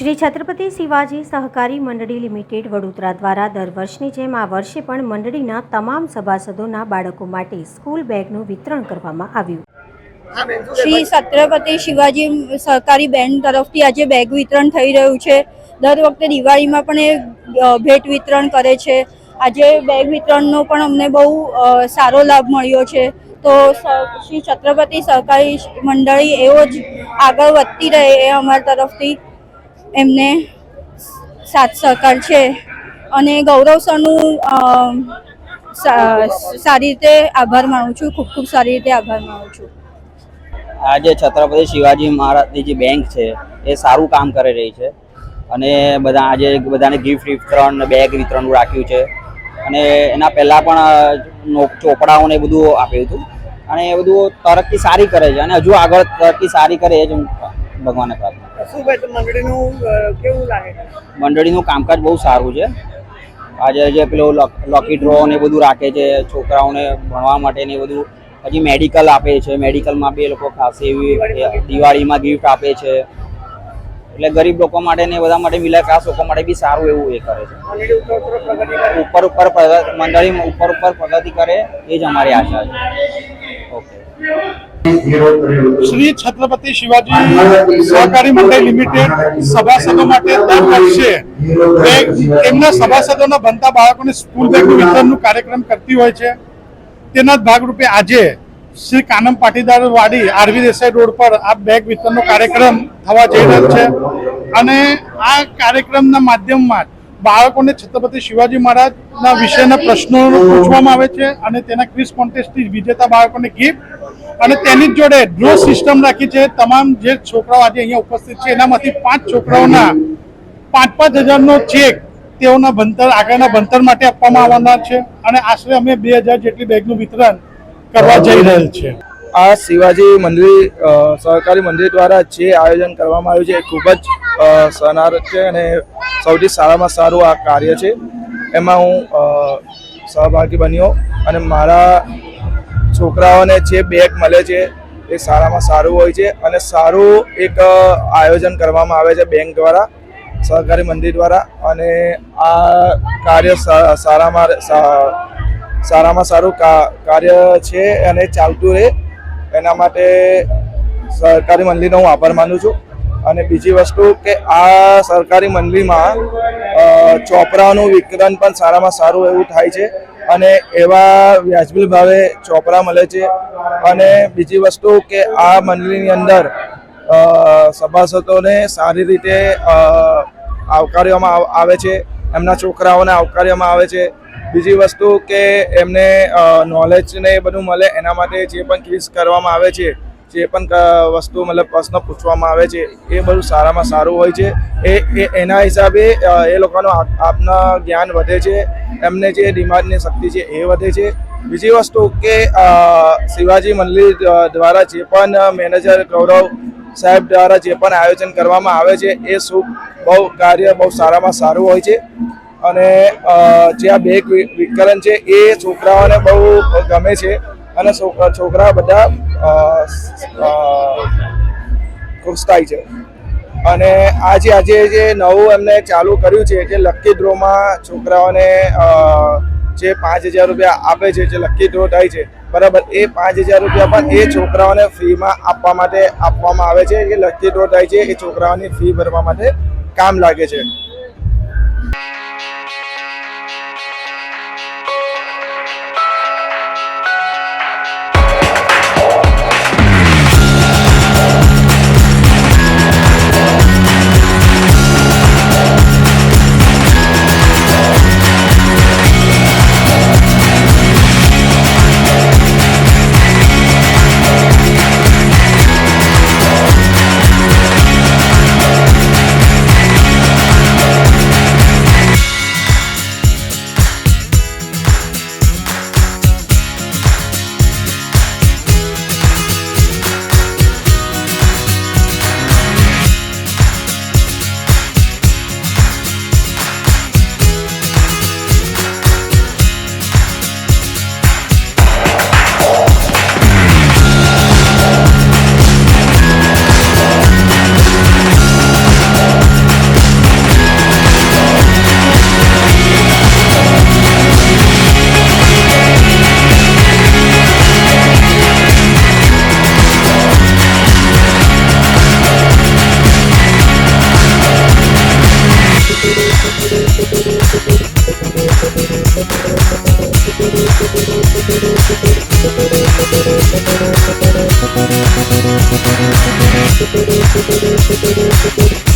શ્રી છત્રપતિ શિવાજી સહકારી મંડળી લિમિટેડ વડોદરા દ્વારા દર વર્ષની જેમ આ વર્ષે પણ મંડળીના તમામ સભાસદોના બાળકો માટે સ્કૂલ બેગનું વિતરણ કરવામાં આવ્યું. શ્રી છત્રપતિ શિવાજી સહકારી બેન્ડ તરફથી આજે બેગ વિતરણ થઈ રહ્યું છે. દર વખતે દિવાળીમાં પણ એ ભેટ વિતરણ કરે છે. આજે બેગ વિતરણનો પણ અમને બહુ સારો લાભ મળ્યો છે. તો શ્રી છત્રપતિ સહકારી મંડળી એવો જ આગળ વધતી રહે એ અમારા તરફથી એમને સાથ સહકાર છે અને ગૌરવ સરનું સારી રીતે આભાર માનું છું, ખૂબ ખૂબ સારી રીતે આભાર માનું છું. આજે છત્રપતિ શિવાજી મહારાજની જે બેંક છે, એ સારું કામ કરી રહી છે. અને બધા આજે બધાને ગિફ્ટ વિતરણ બેગ વિતરણ રાખ્યું છે. અને એના પહેલાં પણ ચોપડાઓને બધું આપ્યું હતું. અને એ બધું તરક્કી સારી કરે છે અને હજુ આગળ તરક્કી સારી કરે એ જ ભગવાને પ્રાર્થના. શું ભાઈ મંડળીનું કેવું લાગે? મંડળીનું કામકાજ બહુ સારું છે. આજે જે પેલો લોકી ડ્રો ને બધું રાખે છે છોકરાઓને ભણવા માટે ને બધું. પછી મેડિકલ આપે છે મેડિકલમાં બી એ લોકો ખાસ એવી દિવાળીમાં ગિફ્ટ આપે છે. એટલે ગરીબ લોકો માટે ને બધા માટે મિલા ક્લાસ લોકો માટે બી સારું એવું એ કરે છે. ઉપર ઉપર મંડળી ઉપર ઉપર પ્રગતિ કરે એ જ અમારી આશા છે. ઓકે. શ્રી છત્રપતિ શિવાજી સહકારી મંડળ લિમિટેડ સભાસદો માટે દર વર્ષે એમના સભાસદોના બનતા બાળકોને સ્કૂલ બેગનું વિતરણનું કાર્યક્રમ કરતી હોય છે. તેના ભાગરૂપે આજે શ્રી કાનમ પાટીદાર વાડી આરવી દેસાઈ રોડ પર આ બેગ વિતરણનો કાર્યક્રમ થવા જઈ રહ્યો છે. અને આ કાર્યક્રમના માધ્યમમાં બાળકોને છત્રપતિ શિવાજી મહારાજના વિશેના પ્રશ્નો પૂછવામાં આવે છે અને તેના ક્વિઝ કોન્ટેસ્ટથી વિજેતા બાળકોને ગિફ્ટ અને તેની જોડે ડ્રો સિસ્ટમ રાખી છે. તમામ જે છોકરાઓ આજે અહીંયા ઉપસ્થિત છે, એનામાંથી પાંચ છોકરાઓના પાંચ પાંચ હજારનો ચેક તેઓના ભણતર, આગળના ભણતર માટે આપવામાં આવવાના છે અને આશરે અમે બે હજાર જેટલી બેગનું વિતરણ કરવા જઈ રહેલ છે. આ શિવાજી મંદિર સહકારી મંદિર દ્વારા જે આયોજન કરવામાં આવ્યું છે, એ ખૂબ જ સનારક છે અને સૌથી સારામાં સારું આ કાર્ય છે. એમાં હું સહભાગી બન્યો અને મારા છોકરાઓને જે બેગ મળે છે, એ સારામાં સારું હોય છે અને સારું એક આયોજન કરવામાં આવે છે બેંક દ્વારા, સહકારી મંદિર દ્વારા અને આ કાર્ય સારામાં સારામાં સારું કાર્ય છે અને ચાલતું રહે. એના માટે સરકારી મંડળીનો હું આભાર માનું છું. અને બીજી વસ્તુ કે આ સરકારી મંડળીમાં ચોપરાનું વિકરણ પણ સારામાં સારું એવું થાય છે. અને એવા વ્યાજબી ભાવે ચોપડા મળે છે. અને બીજી વસ્તુ કે આ મંડળીની અંદર સભાસદોને સારી રીતે આવકારવામાં આવ- આવે છે. એમના છોકરાઓને આવકારવામાં આવે છે. બીજી વસ્તુ કે એમને નોલેજ ને એ બધું મળે એના માટે જે પણ ક્વિઝ કરવામાં આવે છે જે પણ વસ્તુ મતલબ પ્રશ્ન પૂછવામાં આવે છે, એ બધું સારામાં સારું હોય છે. એ એના હિસાબે એ લોકોનું આપના જ્ઞાન વધે છે, એમને જે દિમાગની શક્તિ છે એ વધે છે. બીજી વસ્તુ કે શિવાજી મંદિર દ્વારા જે પણ મેનેજર ગૌરવ સાહેબ દ્વારા જે પણ આયોજન કરવામાં આવે છે, એ શુભ, બહુ કાર્ય બહુ સારામાં સારું હોય છે. અને જે આ બેગ વિકલન છે, એ છોકરાઓને બહુ ગમે છે. અને છોકરા બધા થાય છે. અને આજે આજે જે નવું એમને ચાલુ કર્યું છે, જે લકી ડ્રોમાં છોકરાઓને જે પાંચ હજાર રૂપિયા આપે છે, જે લકી ડ્રો થાય છે, બરાબર, એ પાંચ હજાર રૂપિયા પણ એ છોકરાઓને ફ્રીમાં આપવા માટે આપવામાં આવે છે, જે લકી ડ્રો થાય છે, એ છોકરાઓની ફી ભરવા માટે કામ લાગે છે. Thank